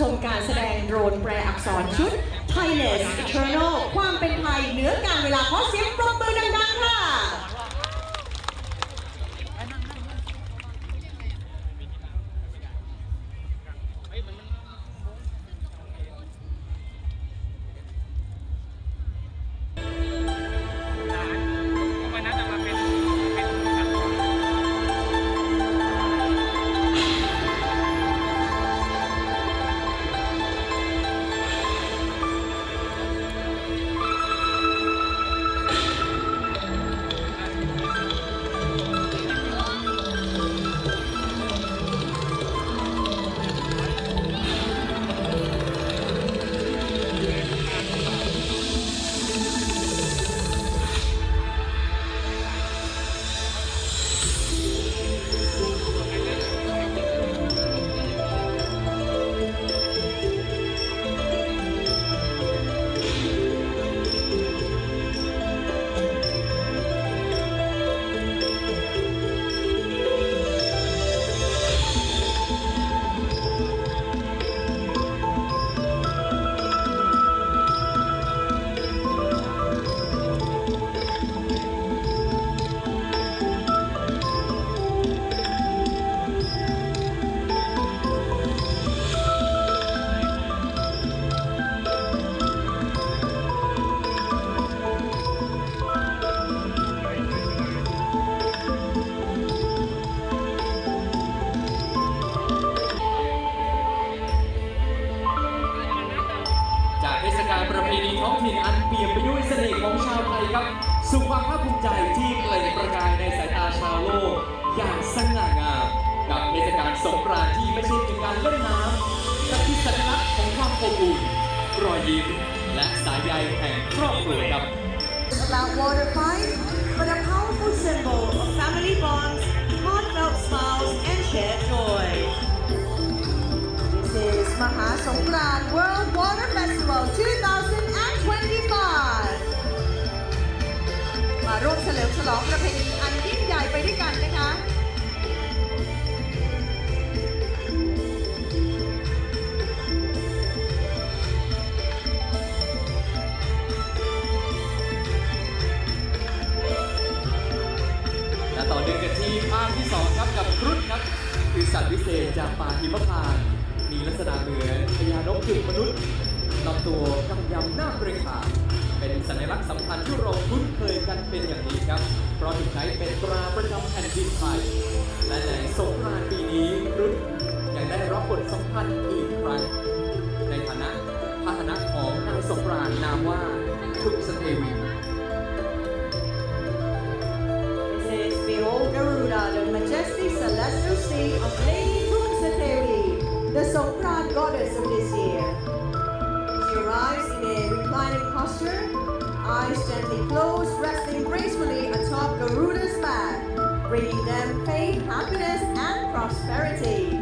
ชมการแสดงโดรนแปลอักษรชุด Thailand Eternal ความเป็นไทยเหนือการเวลาขอเสียงปรบมือดังๆ ภูมิใจที่เปล่งประกายในสายตาชาวโลก อย่างสง่างามกับเทศกาลสงกรานต์ที่ไม่ใช่เพียงการเล่นน้ำแต่คือสัญลักษณ์ของความอบอุ่นรอยยิ้มและสายใยแห่งครอบครัวครับ about water fight, but a powerful symbol of family bonds, heartfelt smiles, and shared joy. This is Maha Songkran World Water Festival 2025. ร่วมเฉลิมฉลองประเพณีอันยิ่งใหญ่ไปด้วยกันนะคะและต่อเนื่องกันที่ภาพที่ 2 ครับกับครุฑครับคือสัตว์วิเศษจากป่าหิมพานต์มีลักษณะเหมือนพญานกจุดมนุษย์ลำตัวกำยำหน้าเกรงขาม เป็นสัญลักษณ์สำคัญที่เราคุ้นเคยกันเป็นอย่างดีครับ เพราะถูกใช้เป็นตราประจำแผ่นดินไทย และในสงกรานต์ปีนี้รุฑยังได้รับบทสำคัญอีกครั้ง ในฐานะพาหนะของนางสงกรานต์นามว่าทุกสเทวี This is Behold Garuda, the majestic celestial steed of Lady Kunsateri, the Songkran goddess of this year. She arrives in a reclining posture, eyes gently closed, resting gracefully atop Garuda's back, bringing them faith, happiness, and prosperity.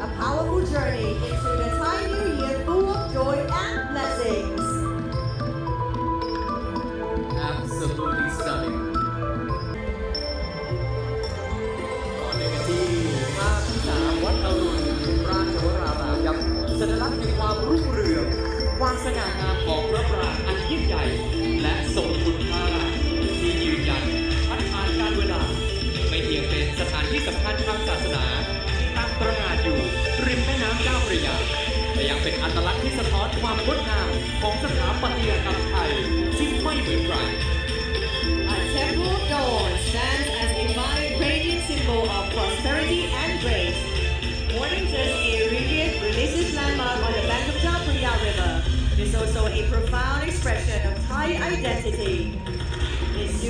A powerful journey into the Thai New Year full of joy and blessings. absolutely stunning ต่อเนื่องกันที่ภาพที่สามวัดอรุณราชวรารามครับสัญลักษณ์แห่งความรุ่งเรือง ความสง่างามของพระปรางอันยิ่งใหญ่ และทรงคุณค่าที่ยืนยันพัฒนานการเวลา ไม่เพียงเป็นสถานที่สำคัญทางศาสนาที่ตั้งตระหง่านอยู่ริมแม่น้ำเจ้าพระยาแต่ยังเป็นอัตลักษณ์ที่สะท้อนความงดงามของสถาปัตยกรรมไทยที่ไม่เหมือนใคร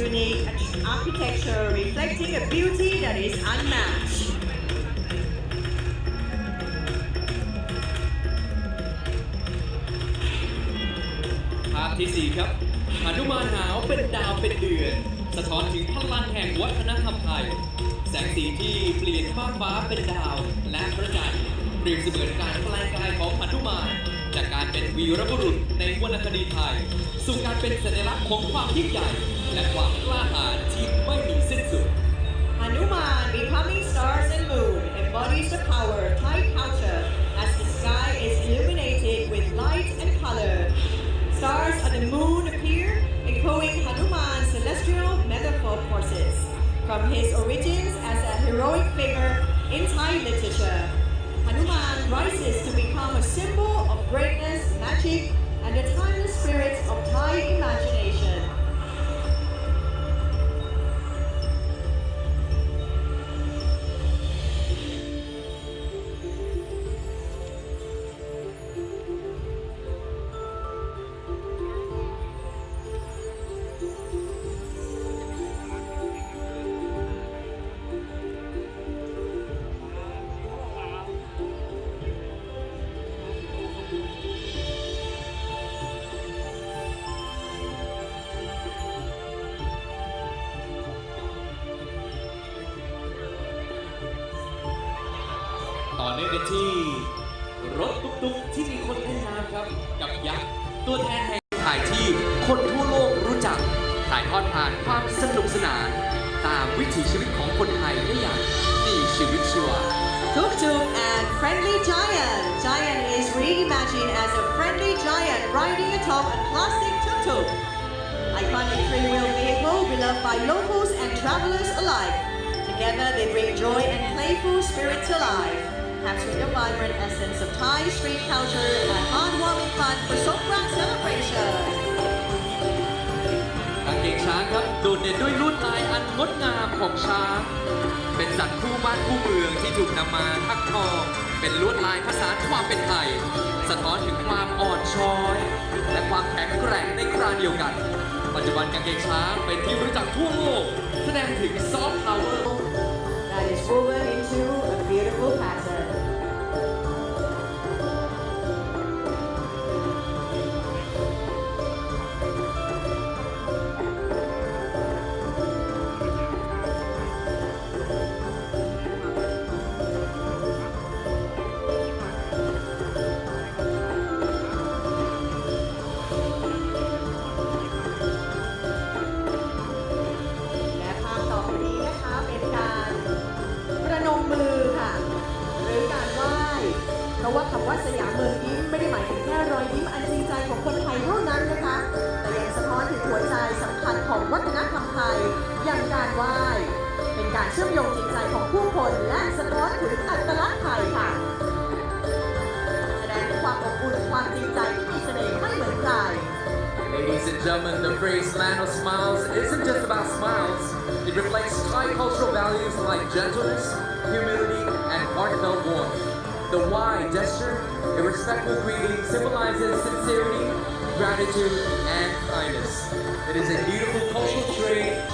unique architecture reflecting a beauty that is unmatched. ภาพที่ 4 ครับหนุมานหาวเป็นดาวเป็นเดือน สะท้อนถึงพลังแห่งวัฒนธรรมไทย แสงสีที่เปลี่ยนฟ้าฟ้าเป็นดาวและพระจันทร์เปรียบเสมือนการแปลงกายของหนุมานจากการเป็นวีรบุรุษในวรรณคดีไทย สู่การเป็นสัญลักษณ์ของความยิ่งใหญ่ Hanuman becoming stars and moon embodies the power of Thai culture as the sky is illuminated with light and color. Stars and the moon appear, echoing Hanuman's celestial metaphor forces from his origins as a heroic figure in Thai literature. ที่รถตุ๊กๆที่มีคนเล่นน้ำครับ กับยักษ์ตัวแทนแห่งถ่ายที่คนทั่วโลกรู้จัก ถ่ายทอดผ่านความสนุกสนาน ตามวิถีชีวิตของคนไทยได้อย่างมีชีวิตชีวา Tuk-tuk and Friendly Giant. Giant is reimagined as a friendly giant riding atop a classic tuk-tuk. Iconic three-wheel vehicle beloved by locals and travelers alike. Together they bring joy and playful spirits alive. capture the vibrant essence of Thai street culture and heartwarming fun for Songkran celebration กางเกงช้างครับโดดเด่นด้วยลวดลายอันงดงามของช้าง เป็นสัตว์คู่บ้านคู่เมืองที่ถูกนำมาทักทอง เป็นลวดลายภาษาความเป็นไทย สะท้อนถึงความอ่อนช้อย และความแข็งแกร่งในคราเดียวกัน ปัจจุบันกางเกงช้างเป็นที่รู้จักทั่วโลก แสดงถึงซอฟต์พาวเวอร์ that is woven into a beautiful pattern. today's land of smiles isn't just about smiles. It reflects Thai cultural values like gentleness, humility, and heartfelt warmth. The Y gesture, a respectful greeting, symbolizes sincerity, gratitude, and kindness. It is a beautiful cultural trait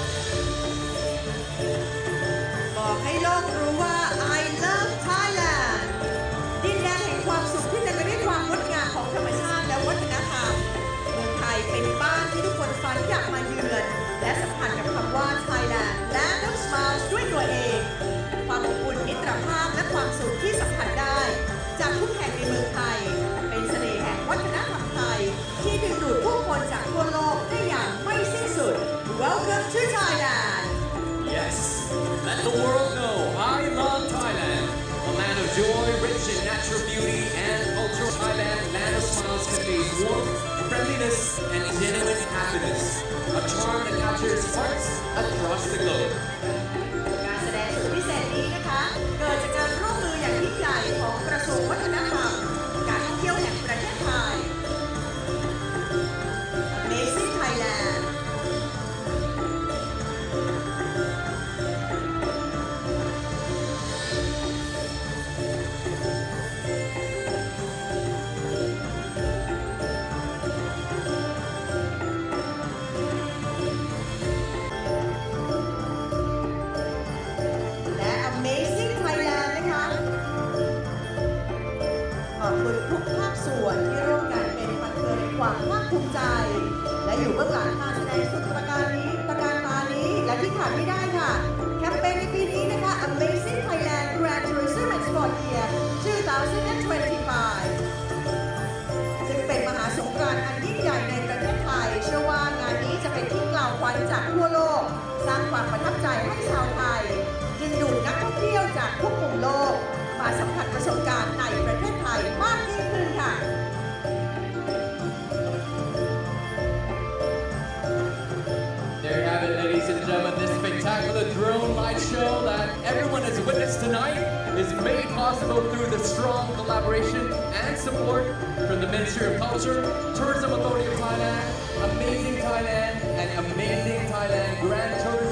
joyous and genuine happiness, a charm that captures hearts across the globe. Worldwide show that everyone has witnessed tonight is made possible through the strong collaboration and support from the Ministry of Culture, Tourism Authority of Thailand, Amazing Thailand, and Amazing Thailand Grand Tourism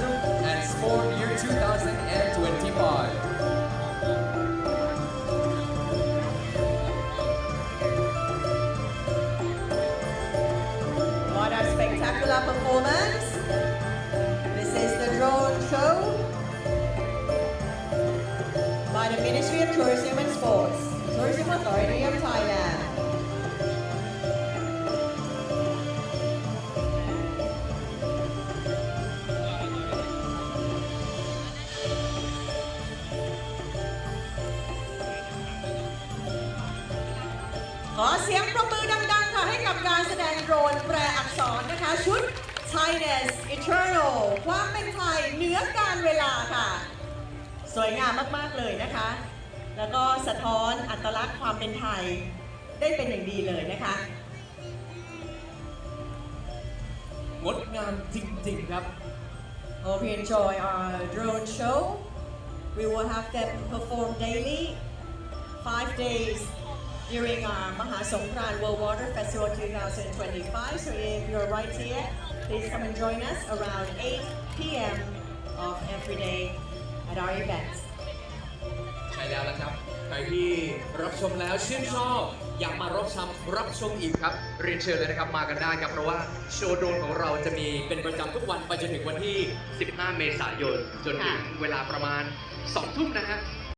Tourism and Sports, Tourism Authority of Thailand. ขอเสียงปรบมือดังๆ ค่ะให้กับการแสดงโดรนแปลอักษรนะคะ ชุด Chinese Eternal ความเป็นไทยเหนือการเวลาค่ะ สวยงามมาก ๆ เลยนะคะ แล้วก็สะท้อนอัตลักษณ์ความเป็นไทยได้เป็นอย่างดีเลยนะคะ งดงามจริงๆครับ Hope you enjoy our drone show. We will have them perform daily, five days during our Maha Songkran World Water Festival 2025. So if you're right here, please come and join us around 8 p.m. of every day at our events. ใช่แล้วละครับ ใครที่รับชมแล้วชื่นชอบ อยากมารับชมรับชมอีกครับ เรียนเชิญเลยนะครับมากันได้ครับ เพราะว่าโชว์โดนของเราจะมีเป็นประจำทุกวันไปจนถึงวันที่ 15 เมษายน จนถึงเวลาประมาณ 2 ทุ่มนะฮะ